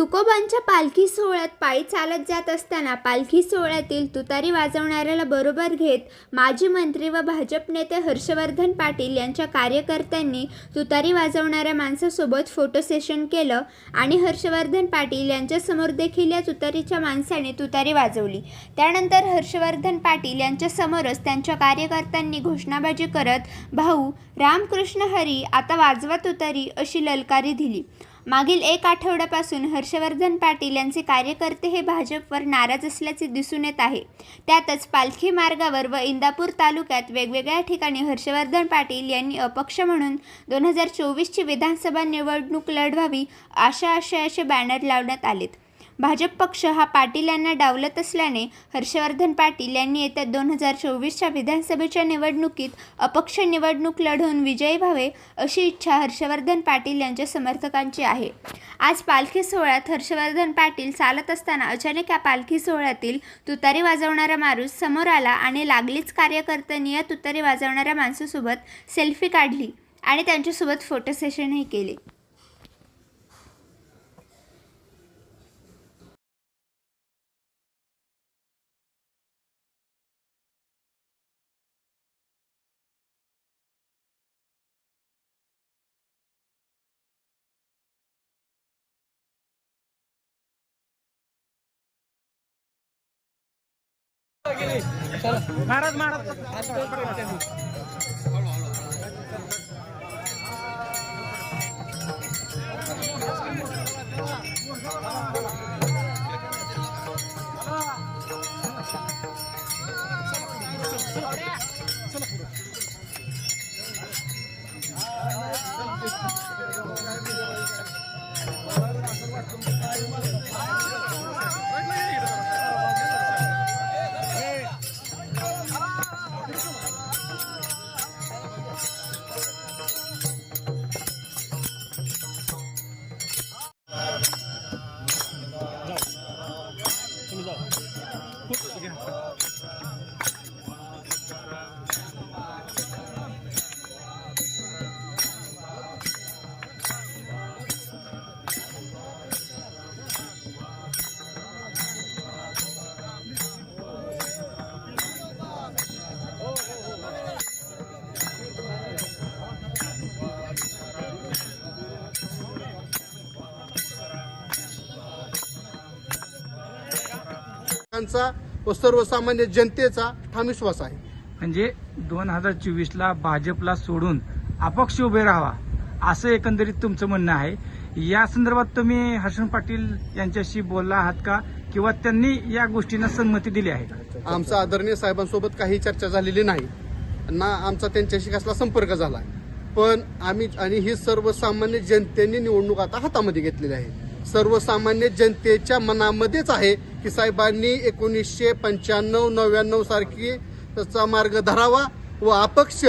तुकोबांच्या पालखी सोहळ्यात पायी चालत जात असताना पालखी सोहळ्यातील तुतारी वाजवणाऱ्याला बरोबर घेत माजी मंत्री व भाजप नेते हर्षवर्धन पाटील यांच्या कार्यकर्त्यांनी तुतारी वाजवणाऱ्या माणसासोबत फोटो सेशन केलं आणि हर्षवर्धन पाटील यांच्यासमोर देखील या तुतारीच्या माणसाने तुतारी वाजवली. त्यानंतर हर्षवर्धन पाटील यांच्यासमोरच त्यांच्या कार्यकर्त्यांनी घोषणाबाजी करत भाऊ रामकृष्ण हरी आता वाजवा तुतारी अशी ललकारी दिली. मागील एक आठवड्यापासून हर्षवर्धन पाटील यांचे कार्यकर्ते हे भाजपवर नाराज असल्याचे दिसून येत आहे. त्यातच पालखी मार्गावर व इंदापूर तालुक्यात वेगवेगळ्या ठिकाणी हर्षवर्धन पाटील यांनी अपक्ष म्हणून दोन हजार चोवीसची विधानसभा निवडणूक लढवावी अशा आशयाचे बॅनर लावण्यात आलेत. भाजप पक्ष हा पाटील यांना डावलत असल्याने हर्षवर्धन पाटील यांनी येत्या दोन हजार चोवीसच्या विधानसभेच्या निवडणुकीत अपक्ष निवडणूक लढवून विजयी व्हावे अशी इच्छा हर्षवर्धन पाटील यांच्या समर्थकांची आहे. आज पालखी सोहळ्यात हर्षवर्धन पाटील चालत असताना अचानक या पालखी सोहळ्यातील तुतारी वाजवणारा माणूस समोर आला आणि लागलीच कार्यकर्त्यांनी या तुतारी वाजवणाऱ्या माणसासोबत सेल्फी काढली आणि त्यांच्यासोबत फोटो सेशनही केले. महाराज महाराज. त्यांचा व सर्वसामान्य जनतेचा ठाम विश्वास आहे. म्हणजे दोन हजार चोवीस ला भाजपला सोडून अपक्ष उभे राहावा असं एकंदरीत तुमचं म्हणणं आहे. या संदर्भात तुम्ही हर्षण पाटील यांच्याशी बोलला आहात का? किंवा त्यांनी या गोष्टींना संमती दिली आहे आमचा आदरणीय साहेबांसोबत काही चर्चा झालेली नाही. ना आमचा त्यांच्याशी कसला संपर्क झाला पण आम्ही आणि ही सर्वसामान्य जनतेने निवडणूक आता हातामध्ये घेतलेली आहे. सर्वसामान्य जनतेच्या मनामध्येच आहे की साहेबांनी एकोणीसशे पंच्याण्णव नव्याण्णव सारखी चा मार्ग धरावा व अपक्ष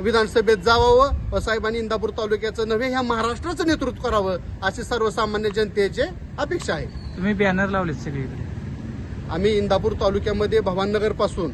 विधानसभेत जावावं व साहेबांनी इंदापूर तालुक्याचं नव्हे ह्या महाराष्ट्राचं नेतृत्व करावं अशी सर्वसामान्य जनतेची अपेक्षा आहे. तुम्ही बॅनर लावलेत सगळीकडे. आम्ही इंदापूर तालुक्यामध्ये भवाननगरपासून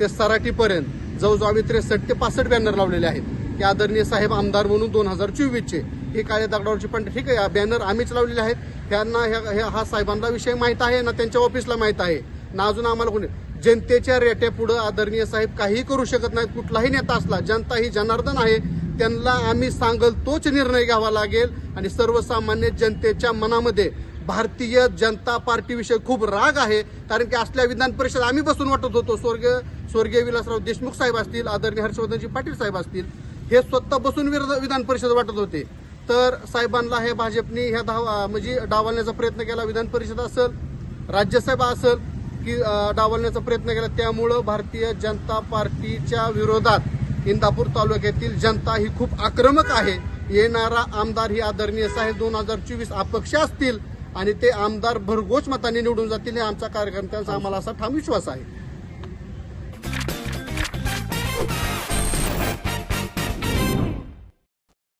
ते सराटीपर्यंत जवळजवळ आम्ही त्रेसष्ट ते पासष्ट बॅनर लावलेले आहेत. की आदरणीय साहेब आमदार म्हणून दोन हजार चोवीसचे. ही काळ्या दगडावरची पण ठीक आहे बॅनर आम्हीच लावलेले आहेत. त्यांना ह्या- ह्या- हा साहेबांना विषय माहीत आहे ना त्यांच्या ऑफिसला माहीत आहे. ना अजून आम्हाला कोणी जनतेच्या रेट्यापुढं आदरणीय साहेब काहीही करू शकत नाहीत. कुठलाही नेता असला जनता ही जनार्दन आहे. त्यांना आम्ही सांगल तोच निर्णय घ्यावा लागेल. आणि सर्वसामान्य जनतेच्या मनामध्ये भारतीय जनता पार्टीविषयी खूप राग आहे. कारण की असल्या विधान परिषद आम्ही बसून वाटत होतो. स्वर्गीय स्वर्गीय विलासराव देशमुख साहेब असतील आदरणीय हर्षवर्धनजी पाटील साहेब असतील हे स्वतः बसून विरोध- विधान परिषद वाटत होते. तर साहेबांना हे भाजपने ह्या धावा म्हणजे डावलण्याचा प्रयत्न केला. विधान परिषद असेल राज्यसभा असेल की डावलण्याचा प्रयत्न केला. त्यामुळं भारतीय जनता पार्टीच्या विरोधात इंदापूर तालुक्यातील जनता ही खूप आक्रमक आहे. येणारा आमदार ही आदरणीय साहेब दोन हजार चोवीस अपक्ष असतील आणि ते आमदार भरघोस मताने निवडून जातील हे आमच्या कार्यकर्त्यांचा आम्हाला असा ठाम विश्वास आहे.